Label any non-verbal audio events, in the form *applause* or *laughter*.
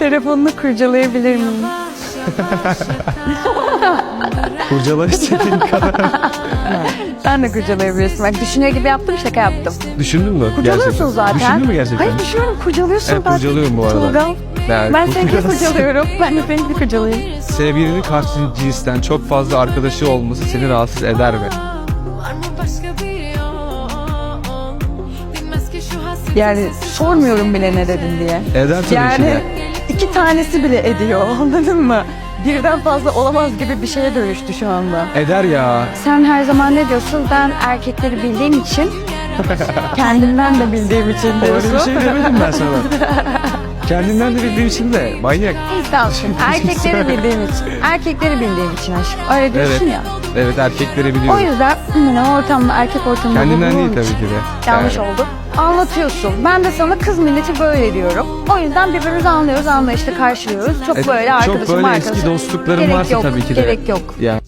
Telefonunu kurcalayabilir miyim? *laughs* Kurcala istediğin kadar. *laughs* Sen de kurcalayabilirsin. Bak düşünüyor gibi yaptım şaka yaptım. Düşündün mü? Kurcalıyorsun gerçekten? zaten. Düşündün mü gerçekten? Hayır düşünüyorum kurcalıyorsun Evet, zaten. kurcalıyorum bu arada. Tolga. Yani Ben seni kurcalıyorum. Ben de seni kurcalayayım. Sevgilinin karşı cinsten çok fazla arkadaşı olması seni rahatsız eder mi? Var mı başka bir Yani sormuyorum bile ne dedin diye. Eder tabii Yani iki tanesi bile ediyor *laughs* anladın mı? Birden fazla olamaz gibi bir şeye dönüştü şu anda. Eder ya. Sen her zaman ne diyorsun? Ben erkekleri bildiğim için, *laughs* kendimden de bildiğim için Öyle diyorsun. bir şey demedim ben sana. *laughs* Kendimden de bildiğim için de manyak. Tamam. Erkekleri bildiğim için. Erkekleri bildiğim için aşkım. Öyle diyorsun Evet. ya. Evet erkekleri O biliyorum. yüzden ne ortamda erkek ortamında Kendimden bulunduğum değil tabii için ki de. Yanlış Yani. oldu. Anlatıyorsun. Ben de sana kız milleti böyle diyorum. O yüzden birbirimizi anlıyoruz, anlayışla karşılıyoruz. Çok E, böyle arkadaşım Çok böyle arkadaşım. eski dostluklarım Gerek varsa yok, tabii ki de. Gerek yok. Yani